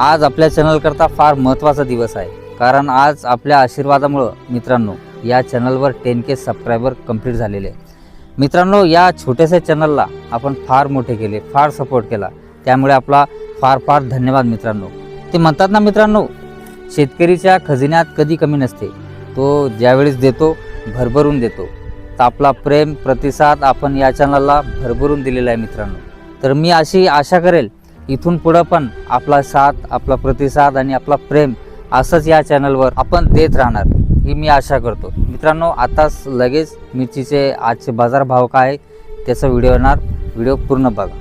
आज आपल्या चॅनलकरता फार महत्त्वाचा दिवस आहे. कारण आज आपल्या आशीर्वादामुळं मित्रांनो या चॅनलवर टेन के सबस्क्रायबर कंप्लीट झालेले. आहे मित्रांनो या छोट्याशा चॅनलला आपण फार मोठे केले फार सपोर्ट केला. त्यामुळे आपला फार फार धन्यवाद मित्रांनो. ते म्हणतात ना मित्रांनो शेतकरीच्या खजिन्यात कधी कमी नसते. तो ज्यावेळेस देतो भरभरून देतो. तर आपला प्रेम प्रतिसाद आपण या चॅनलला भरभरून दिलेला आहे मित्रांनो. तर मी अशी आशा करेल इथून पुढं पण आपला साथ आपला प्रतिसाद आणि आपला प्रेम असंच या चॅनलवर आपण देत राहणार ही मी आशा करतो. मित्रांनो आताच लगेच मिरचीचे आजचे बाजारभाव काय आहे त्याचा व्हिडिओ येणार. व्हिडिओ पूर्ण बघा.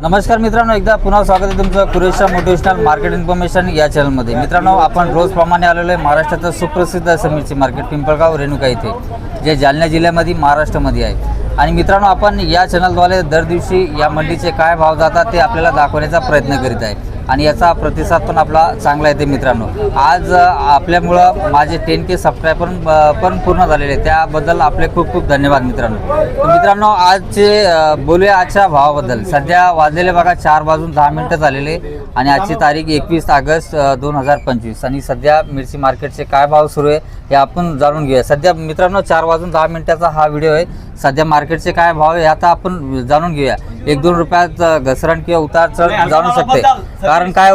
नमस्कार मित्रांनो एकदा पुन्हा स्वागत आहे तुमचं कुरेशा मोटिवेशनल मार्केट इन्फॉर्मेशन या चॅनलमध्ये मित्रांनो आपण रोजप्रमाणे आलेलो आहे महाराष्ट्राचं सुप्रसिद्ध असं मिरची मार्केट पिंपळगाव रेणुका इथे जे जालना जिल्ह्यामध्ये महाराष्ट्रामध्ये आहे. आणि मित्रांनो आपण या चॅनलद्वारे दर दिवशी या मंडीचे काय भाव जातात ते आपल्याला दाखवण्याचा प्रयत्न करीत आहे. आणि याचा प्रतिसाद पण आपला चांगला येते मित्रांनो. आज आपल्यामुळं माझे टेन के सबस्क्रायबर पण पूर्ण झालेले आहे. त्याबद्दल आपले खूप खूप धन्यवाद मित्रांनो. मित्रांनो आजचे बोलूया आजच्या भावाबद्दल. सध्या वाजलेले बघा चार वाजून दहा मिनटं झालेले आणि आजची तारीख एकवीस ऑगस्ट दोन हजार पंचवीस आणि सध्या मिरची मार्केटचे काय भाव सुरू आहे हे आपण जाणून घेऊया. सध्या मित्रांनो चार वाजून दहा मिनिटाचा हा व्हिडिओ आहे. सध्या मार्केटचे काय भाव आहे आता आपण जाणून घेऊया. एक दोन रुपयात घसरण किंवा उतार चढ जाणू शकते. कारण काय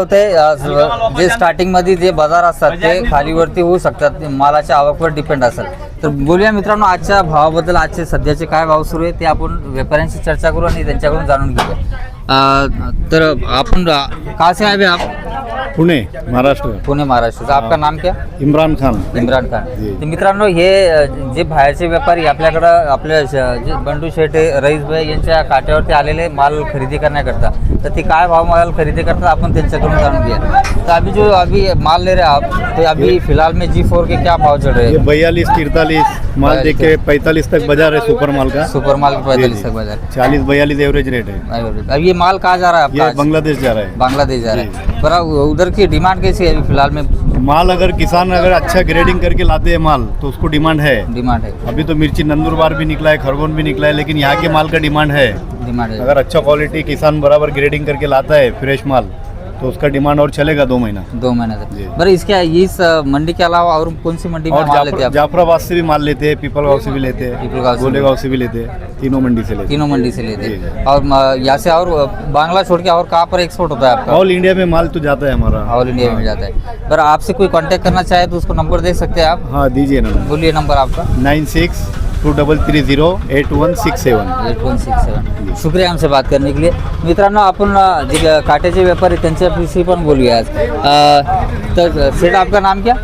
स- जे स्टार्टिंगमध्ये जे बाजार असतात ते खालीवरती होऊ शकतात मालाच्या आवकवर डिपेंड असेल. तर बोलूया मित्रांनो आजच्या भावाबद्दल आजचे सध्याचे काय भाव सुरू आहे ते आपण व्यापाऱ्यांशी चर्चा करू आणि त्यांच्याकडून जाणून घेऊया. तर आपण से आए भैया आप? पुणे महाराष्ट्र. पुणे महाराष्ट्र. आपका नाम क्या? इम्रान खान. इम्रान खान. तर मित्रांनो हे जे बाहेरचे व्यापारी आपल्याकडं आपल्या जे बंडू शेठ आहे, रईसभाई यांच्या काट्यावरती आलेले माल खरेदी करण्याकरता तर ते काय भाव माल खरेदी करतात आपण त्यांच्याकडून जाणून घ्या तर अभी जो अभी माल ले रहे आप तो अभी फिलहाल में जी फोर के क्या भाव चल रहे हैं? बयालीस तिरतालीस माल देख के पैंतालीस तक बाजार है सुपर माल का। सुपर माल के पैंतालीस तक। बाजार चालीस बयालीस एवरेज रेट है। अब ये माल कहाँ जा रहा है? बांग्लादेश जा रहा है। बांग्लादेश जा रहा है। अब उधर की डिमांड कैसी है अभी फ़िलहाल में? माल अगर किसान अगर अच्छा ग्रेडिंग करके लाते हैं माल तो उसको डिमांड है। डिमांड है। अभी तो मिर्ची नंदुरबार भी निकला है खरगोन भी निकला है लेकिन यहाँ के माल का डिमांड है। डिमांड है। अगर अच्छा क्वालिटी किसान बराबर ग्रेडिंग करके लाता है फ्रेश माल तो उसका डिमांड और चलेगा दो महीना। दो महीने तक। बरं इसके इस मंडी के अलावा और कौन सी मंडी में माल लेते हैं जाफराबाद से भी माल लेते हैं पीपलगांव से भी लेते हैं गोलेगांव से भी। लेते हैं तीनों मंडी से लेते तीनों मंडी से लेते हैं। और यहाँ से और बांग्ला छोड़ के और कहाँ पर एक्सपोर्ट होता है आपका? ऑल इंडिया में माल तो जाता है हमारा। ऑल इंडिया में जाता है। पर आपसे कोई कॉन्टेक्ट करना चाहे तो उसको नंबर दे सकते हैं आप? हाँ दीजिए ना। बोलिए नंबर आपका। Nine six two double three zero eight one six seven eight one six seven शुक्रिया हमसे बात करने के लिए। मित्रांनो आपण अ, जे काट्याचे व्यापारी त्यांच्याविषयी पण बोलूया आज. अ, तर सेठ आपका नाम क्या?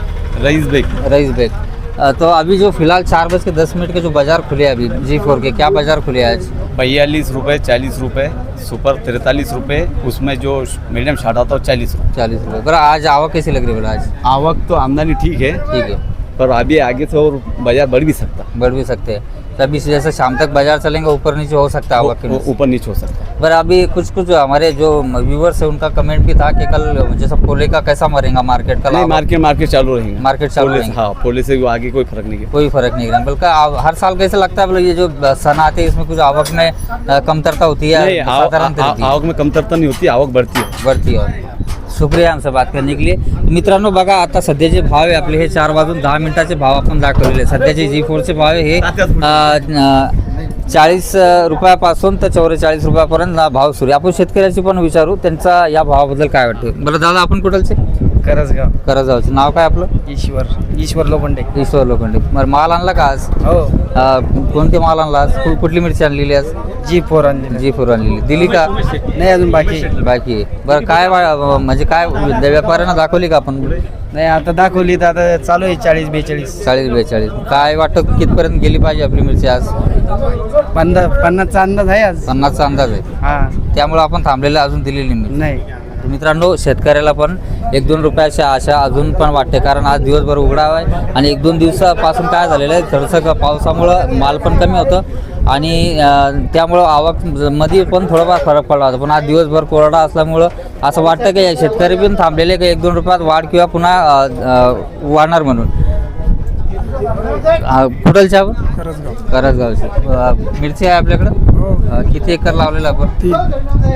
रईस बेग. रईस बेग. अ, तो अभी जो फ़िलहाल चार बज के दस मिनट के जो बाज़ार खुले हैं अभी जी फोर के क्या बाज़ार खुले हैं आज? बयालीस रुपये चालीस रुपये सुपर तिरतालीस रुपये उसमें जो मीडियम शार्ट आता है चालीस रुपये चालीस रुपये बरं आज आवक कैसी लग रही है बोला आज? आवक तो आमदनी ठीक है। ठीक है। पर अभी आगे से और बाज़ार बढ़ भी सकता। बढ़ भी सकते हैं। तभी से जैसे शाम तक बाज़ार चलेंगे ऊपर नीचे हो सकता है। ऊपर नीचे हो सकता है। पर अभी कुछ कुछ हमारे जो व्यूवर्स है उनका कमेंट भी था कि कल जैसा पोले का कैसा मरेगा मार्केट का नहीं मार्केट मार्केट चालू रहेंगे। मार्केट चालू रहेंगे। हाँ पोले से आगे कोई फ़र्क नहीं है। कोई फ़र्क नहीं है। बल्कि हर साल कैसे लगता है बोले ये जो सन आते हैं इसमें कुछ आवक में कमतरता होती है? आवक में कमतरता नहीं होती आवक बढ़ती है। वरती आहे सुप्रिया आमचं बात करने के मित्रांनो बघा आता सध्याचे भाव आहे आपले हे चार वाजून दहा मिनिटाचे भाव आपण दाखवलेले. सध्याचे जी फोरचे भाव आहे हे चाळीस रुपयापासून तर चौवेचाळीस रुपयापर्यंत भाव सुरू आहे. आपण शेतकऱ्याची पण विचारू त्यांचा या भावाबद्दल काय वाटतं? बरं दादा आपण कुठलचे? करसगाव. करजावचं नाव काय आपलं? ईश्वर. ईश्वर लोखंडे. ईश्वर लोखंडे. बरं माल आणला का आज? हो. अं, कोणते माल आणला आज? कु- कुठली मिरची आणलेली आज? जी फोर आणलेलं. जी फोर आणलेली. दिली का? नाही अजून बाकी बाकी आहे. बरं काय वा- म्हणजे काय व्यापाऱ्यांना दाखवली का आपण? नाही आता दाखवली तर आता चालू आहे चाळीस बेचाळीस. चाळीस बेचाळीस. काय वाटतं कितपर्यंत गेली पाहिजे आपली मिरची आज? पन्नास पन्नासचा अंदाज आहे आज. पन्नासचा अंदाज आहे. हा. त्यामुळे आपण थांबलेलं अजून दिलेली नाही. नाही. मित्रांनो शेतकऱ्याला पण एक दोन रुपयाच्या आशा अजून पण वाटते. कारण आज दिवसभर उघडावा आहे आणि एक दोन दिवसापासून काय झालेलं आहे थोडंसं पावसामुळं माल पण कमी होतं आणि त्यामुळं आवकमध्ये पण थोडाफार फरक पडला होता. पण आज दिवसभर कोरडा असल्यामुळं असं वाटतं की शेतकरी पण थांबलेले की एक दोन रुपयात वाढ किंवा पुन्हा वाढणार म्हणून. कुठलच्या करसगाव. करसगावची. मिरची आहे आपल्याकडं? अ, किती एकर लावलेलं आपण? तीन.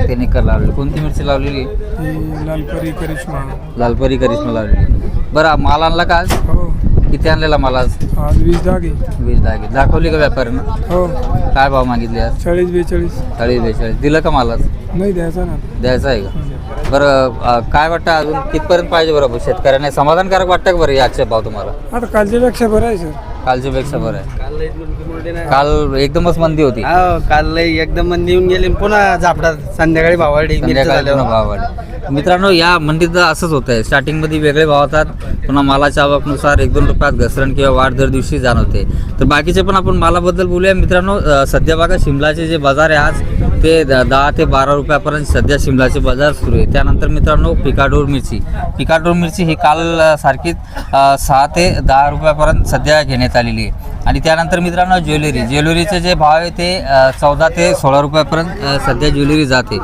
तीन एकर लावलेली. कोणती मिरची लावलेली? ती लालपरी करिश्मा. लालपरी करिश्मा लावलेली. बरं माल आणला का आज? हो. किती आणलेला माल आज? आज वीस दागे वीस दागे दाखवली का व्यापाऱ्यानं? हो. काय भाव मागितले आज? चाळीस बेचाळीस. चाळीस बेचाळीस. दिलं का माल आज? नाही द्यायचा ना. द्यायचं आहे का? बरं अ, काय वाटतं अजून? कितपर्यंत पाहिजे बरं? शेतकऱ्यांना समाधानकारक वाटतं का बरं हे आजचे भाव तुम्हाला? आता कालच्यापेक्षा बरं आहे सर. कालच्या पेक्षा बरं आहे. काल एकदमच मंदी होती. हो काल लय एकदम मंदी येऊन गेली पुन्हा झापडात संध्याकाळी भावाडी संध्याकाळी पुन्हा भाव वाढले मित्रांनो या मंडीत असंच होत आहे स्टार्टिंगमध्ये वेगळे भाव होतात. पुन्हा मालाच्या आवकनुसार एक दोन रुपयात घसरण किंवा वाढ दर दिवशी जाणवते. तर बाकीचे पण आपण मालाबद्दल बोलूया. मित्रांनो सध्या बघा शिमलाचे जे बाजार आहे आज ते द- दहा ते बारा रुपयापर्यंत सध्या शिमलाचे बाजार सुरू आहे. त्यानंतर मित्रांनो पिकाडोर मिरची. पिकाडोर मिरची ही काल सारखीच सहा ते दहा रुपयापर्यंत सध्या घेण्यात आलेली आहे. आणि त्यानंतर मित्रांनो ज्वेलरी. ज्वेलरीचे जे भाव आहे ते चौदा ते सोळा रुपयापर्यंत सध्या ज्वेलरी जाते.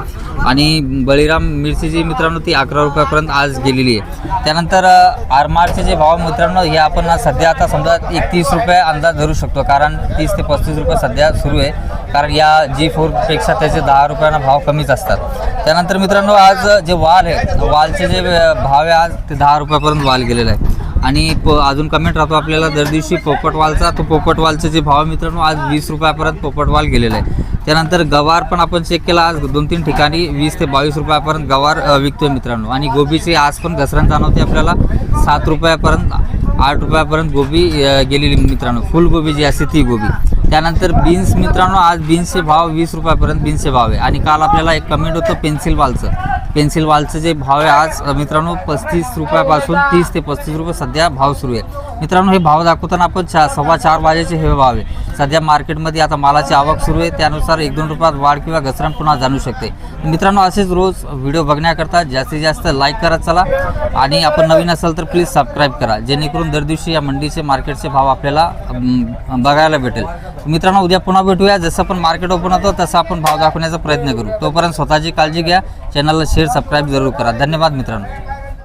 आणि बळीराम मिरची जी मित्रांनो ती अकरा रुपयापर्यंत आज गेलेली आहे. त्यानंतर आरमारचे जे भाव मित्रांनो हे आपण सध्या आता समजा एक तीस रुपये अंदाज धरू शकतो कारण तीस ते पस्तीस रुपये सध्या सुरू आहे. कारण या जी फोरपेक्षा त्याचे दहा रुपयांना भाव कमीच असतात. त्यानंतर मित्रांनो आज जे वाल आहे वालचे जे भाव आहे आज ते दहा रुपयापर्यंत वाल गेलेला आहे. आणि प अजून कमेंट राहतो आपल्याला दर दिवशी पोपटवालचा तो पोपटवालचे जे भाव मित्रांनो आज वीस रुपयापर्यंत पोपटवाल गेलेला आहे. त्यानंतर गवार पण आपण चेक केला. आज दोन तीन ठिकाणी वीस ते बावीस रुपयापर्यंत गवार विकतोय मित्रांनो. आणि गोबीची आज पण घसरण जाणवते आपल्याला. सात रुपयापर्यंत आठ रुपयापर्यंत गोबी गेलेली मित्रांनो. फुलगोबी जी असते ती गोबी. त्यानंतर बीन्स मित्रांनो आज बीन्सचे भाव वीस रुपयापर्यंत बीन्सचे भाव आहे. आणि काल आपल्याला एक कमेंट होतं पेन्सिल वालचं. पेन्सिल वालचं जे भाव आहे आज मित्रांनो पस्तीस रुपयापासून तीस ते पस्तीस रुपये सध्या भाव सुरू आहे मित्रांनो हे भाव दाखवताना आपण चा सव्वा चार वाजेचे हे भाव आहे. सध्या मार्केटमध्ये आता मालाची आवक सुरू आहे. त्यानुसार एक दोन रुपयात वाढ किंवा घसरण पुन्हा जाणू शकते. मित्रांनो असेच रोज व्हिडिओ बघण्याकरता जास्तीत जास्त लाईक करत चला. आणि आपण नवीन असाल तर प्लीज सबस्क्राईब करा. जेणेकरून दर दिवशी या मंडीचे मार्केटचे भाव आपल्याला बघायला भेटेल. मित्रांनो उद्या पुन्हा भेटूया. जसं पण मार्केट ओपन होतं तसं आपण भाव दाखवण्याचा प्रयत्न करू. तोपर्यंत स्वतःची काळजी घ्या. चॅनलला शेअर सबस्क्राईब जरूर करा. धन्यवाद मित्रांनो.